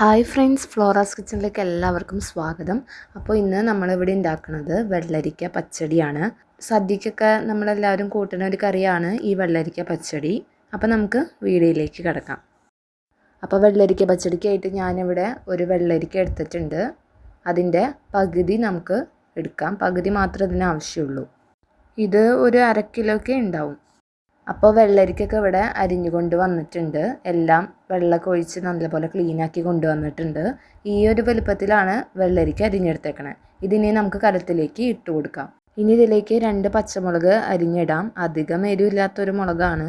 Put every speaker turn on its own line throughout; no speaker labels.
Hi friends Flora's കിച്ചണിലേക്ക് എല്ലാവർക്കും സ്വാഗതം. അപ്പോൾ ഇന്ന് നമ്മളിവിടെ ഉണ്ടാക്കുന്നത് വെള്ളരിക്ക പച്ചടിയാണ്. സദ്യക്കൊക്കെ നമ്മളെല്ലാവരും കൂട്ടുന്ന ഒരു കറിയാണ് ഈ വെള്ളരിക്ക പച്ചടി. അപ്പോൾ നമുക്ക് വീഡിയോയിലേക്ക് കിടക്കാം. അപ്പോൾ വെള്ളരിക്ക പച്ചടിക്കായിട്ട് ഞാനിവിടെ ഒരു വെള്ളരിക്ക എടുത്തിട്ടുണ്ട്. അതിന്റെ പകുതി നമുക്ക് എടുക്കാം. പകുതി മാത്രം ഇതിന് ആവശ്യമുള്ളൂ. ഇത് ഒരു അര കിലോക്കെ ഉണ്ടാവും. അപ്പോൾ വെള്ളരിക്കൊക്കെ ഇവിടെ അരിഞ്ഞു കൊണ്ട് വന്നിട്ടുണ്ട്. എല്ലാം വെള്ളമൊക്കെ ഒഴിച്ച് നല്ലപോലെ ക്ലീനാക്കി കൊണ്ടുവന്നിട്ടുണ്ട് ഈ ഒരു വലുപ്പത്തിലാണ് വെള്ളരിക്ക അരിഞ്ഞെടുത്തേക്കണേ. ഇതിനെ നമുക്ക് കലത്തിലേക്ക് ഇട്ട് കൊടുക്കാം. ഇനി ഇതിലേക്ക് രണ്ട് പച്ചമുളക് അരിഞ്ഞിടാം. അധികം എരിവില്ലാത്തൊരു മുളകാണ്.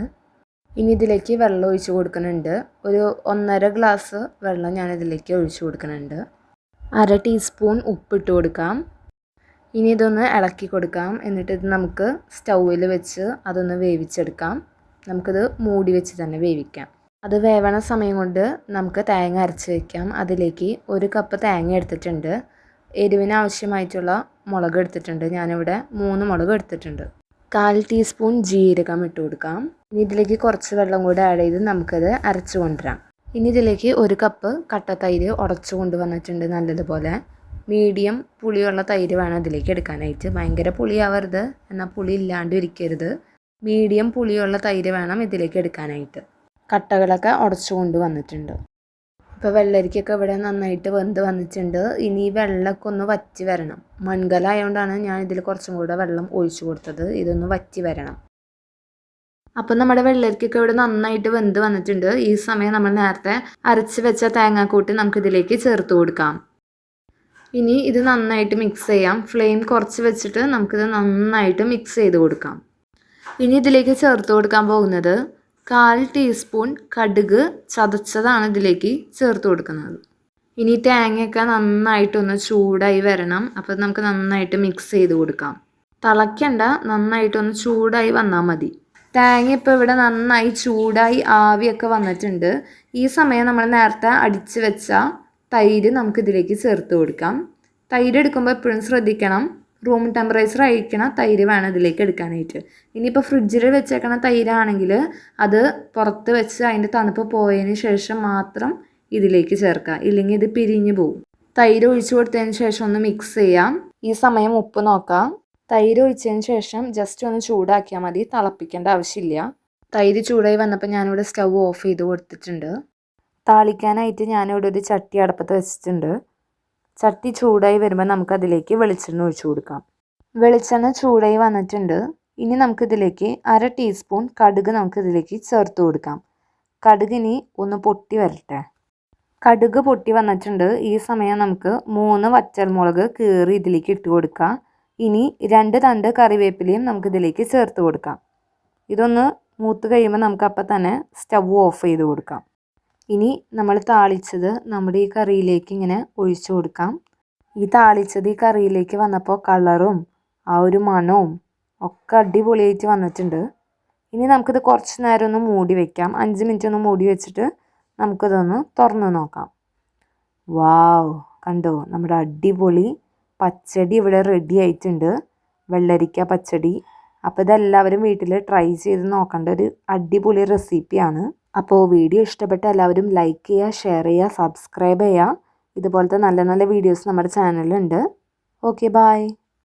ഇനി ഇതിലേക്ക് വെള്ളം ഒഴിച്ച് കൊടുക്കുന്നുണ്ട്. ഒരു ഒന്നര ഗ്ലാസ് വെള്ളം ഞാൻ ഇതിലേക്ക് ഒഴിച്ച് കൊടുക്കുന്നുണ്ട്. അര ടീസ്പൂൺ ഉപ്പിട്ട് കൊടുക്കാം. ഇനി ഇതൊന്ന് ഇളക്കി കൊടുക്കാം. എന്നിട്ട് ഇത് നമുക്ക് സ്റ്റൗവിൽ വെച്ച് അതൊന്ന് വേവിച്ചെടുക്കാം. നമുക്കിത് മൂടി വെച്ച് തന്നെ വേവിക്കാം. അത് വേവണ സമയം കൊണ്ട് നമുക്ക് തേങ്ങ അരച്ച് വയ്ക്കാം അതിലേക്ക് ഒരു കപ്പ് തേങ്ങ എടുത്തിട്ടുണ്ട്. എരിവിന് ആവശ്യമായിട്ടുള്ള മുളക് എടുത്തിട്ടുണ്ട്. ഞാനിവിടെ മൂന്ന് മുളക് എടുത്തിട്ടുണ്ട്. കാൽ ടീസ്പൂൺ ജീരകം ഇട്ട് കൊടുക്കാം. ഇനി ഇതിലേക്ക് കുറച്ച് വെള്ളം കൂടെ ആഡ് ചെയ്ത് നമുക്കത് അരച്ച് കൊണ്ടുവരാം. ഇനി ഇതിലേക്ക് ഒരു കപ്പ് കട്ട തൈര് ഉടച്ചു കൊണ്ടുവന്നിട്ടുണ്ട് നല്ലതുപോലെ. മീഡിയം പുളിയുള്ള തൈര് വേണം അതിലേക്ക് എടുക്കാനായിട്ട്. ഭയങ്കര പുളിയാവരുത്. എന്നാൽ പുളി ഇല്ലാണ്ട് ഇരിക്കരുത്. മീഡിയം പുളിയുള്ള തൈര് വേണം ഇതിലേക്ക് എടുക്കാനായിട്ട്. കട്ടകളൊക്കെ ഉടച്ചു കൊണ്ട് വന്നിട്ടുണ്ട്. ഇപ്പോൾ വെള്ളരിക്കൊക്കെ ഇവിടെ നന്നായിട്ട് വെന്ത് വന്നിട്ടുണ്ട്. ഇനി വെള്ളമൊക്കെ ഒന്ന് വറ്റി വരണം. മൺകലായതുകൊണ്ടാണ് ഞാൻ ഇതിൽ കുറച്ചും കൂടെ വെള്ളം ഒഴിച്ചു കൊടുത്തത്. ഇതൊന്ന് വറ്റി വരണം. അപ്പം നമ്മുടെ വെള്ളരിക്കൊക്കെ ഇവിടെ നന്നായിട്ട് വെന്ത് വന്നിട്ടുണ്ട്. ഈ സമയം നമ്മൾ നേരത്തെ അരച്ച് വെച്ച തേങ്ങാക്കൂട്ട് നമുക്കിതിലേക്ക് ചേർത്ത് കൊടുക്കാം. ഇനി ഇത് നന്നായിട്ട് മിക്സ് ചെയ്യാം. ഫ്ലെയിം കുറച്ച് വെച്ചിട്ട് നമുക്കിത് നന്നായിട്ട് മിക്സ് ചെയ്ത് കൊടുക്കാം. ഇനി ഇതിലേക്ക് ചേർത്ത് കൊടുക്കാൻ പോകുന്നത് കാൽ ടീസ്പൂൺ കടുക് ചതച്ചതാണ് ഇതിലേക്ക് ചേർത്ത് കൊടുക്കുന്നത്. ഇനി തേങ്ങയൊക്കെ നന്നായിട്ടൊന്ന് ചൂടായി വരണം. അപ്പോൾ നമുക്ക് നന്നായിട്ട് മിക്സ് ചെയ്ത് കൊടുക്കാം. തിളയ്ക്കണ്ട നന്നായിട്ടൊന്ന് ചൂടായി വന്നാൽ മതി. തേങ്ങ ഇപ്പോൾ ഇവിടെ നന്നായി ചൂടായി ആവിയൊക്കെ വന്നിട്ടുണ്ട്. ഈ സമയം നമ്മൾ നേരത്തെ അടിച്ച് വെച്ച തൈര് നമുക്ക് ഇതിലേക്ക് ചേർത്ത് കൊടുക്കാം. തൈര് എടുക്കുമ്പോൾ എപ്പോഴും ശ്രദ്ധിക്കണം. റൂം ടെമ്പറേച്ചർ അയക്കണ തൈര് വേണം ഇതിലേക്ക് എടുക്കാനായിട്ട്. ഇനിയിപ്പോൾ ഫ്രിഡ്ജിൽ വെച്ചേക്കണ തൈരാണെങ്കിൽ അത് പുറത്ത് വെച്ച് അതിന്റെ തണുപ്പ് പോയതിന് ശേഷം മാത്രം ഇതിലേക്ക് ചേർക്കുക. ഇല്ലെങ്കിൽ ഇത് പിരിഞ്ഞു പോകും തൈര് ഒഴിച്ചു കൊടുത്തതിന് ശേഷം ഒന്ന് മിക്സ് ചെയ്യാം. ഈ സമയം ഉപ്പ് നോക്കാം. തൈര് ഒഴിച്ചതിന് ശേഷം ജസ്റ്റ് ഒന്ന് ചൂടാക്കിയാൽ മതി. തിളപ്പിക്കേണ്ട ആവശ്യമില്ല. തൈര് ചൂടായി വന്നപ്പോൾ ഞാനിവിടെ സ്റ്റൗ ഓഫ് ചെയ്ത് കൊടുത്തിട്ടുണ്ട്. താളിക്കാനായിട്ട് ഞാനിവിടെ ഒരു ചട്ടി അടപ്പത്ത് വെച്ചിട്ടുണ്ട്. ചട്ടി ചൂടായി വരുമ്പോൾ നമുക്കതിലേക്ക് വെളിച്ചെണ്ണ ഒഴിച്ചു കൊടുക്കാം. വെളിച്ചെണ്ണ ചൂടായി വന്നിട്ടുണ്ട്. ഇനി നമുക്കിതിലേക്ക് അര ടീസ്പൂൺ കടുക് നമുക്കിതിലേക്ക് ചേർത്ത് കൊടുക്കാം. കടുകിനി ഒന്ന് പൊട്ടി വരട്ടെ. കടുക് പൊട്ടി വന്നിട്ടുണ്ട്. ഈ സമയം നമുക്ക് മൂന്ന് വറ്റൽമുളക് കീറി ഇതിലേക്ക് ഇട്ട് കൊടുക്കാം. ഇനി രണ്ട് തണ്ട് കറിവേപ്പിലയും നമുക്കിതിലേക്ക് ചേർത്ത് കൊടുക്കാം. ഇതൊന്ന് മൂത്ത് കഴിയുമ്പോൾ നമുക്ക് അപ്പം തന്നെ സ്റ്റവ് ഓഫ് ചെയ്ത് കൊടുക്കാം. ഇനി നമ്മൾ താളിച്ചത് നമ്മുടെ ഈ കറിയിലേക്ക് ഇങ്ങനെ ഒഴിച്ചു കൊടുക്കാം. ഈ താളിച്ചത് ഈ കറിയിലേക്ക് വന്നപ്പോൾ കളറും ആ ഒരു മണവും ഒക്കെ അടിപൊളിയായിട്ട് വന്നിട്ടുണ്ട്. ഇനി നമുക്കിത് കുറച്ച് നേരം ഒന്ന് മൂടി വെക്കാം. അഞ്ച് മിനിറ്റ് ഒന്ന് മൂടി വെച്ചിട്ട് നമുക്കിതൊന്ന് തുറന്ന് നോക്കാം. വാവ് കണ്ടോ? നമ്മുടെ അടിപൊളി പച്ചടി ഇവിടെ റെഡി ആയിട്ടുണ്ട്. വെള്ളരിക്ക പച്ചടി. അപ്പോൾ ഇതെല്ലാവരും വീട്ടിൽ ട്രൈ ചെയ്ത് നോക്കേണ്ട ഒരു അടിപൊളി റെസിപ്പിയാണ് അപ്പോൾ വീഡിയോ ഇഷ്ടപ്പെട്ട എല്ലാവരും ലൈക്ക് ചെയ്യുക ഷെയർ ചെയ്യുക സബ്സ്ക്രൈബ് ചെയ്യുക. ഇതുപോലത്തെ നല്ല നല്ല വീഡിയോസ് നമ്മുടെ ചാനലിലുണ്ട് ഓക്കെ ബായ്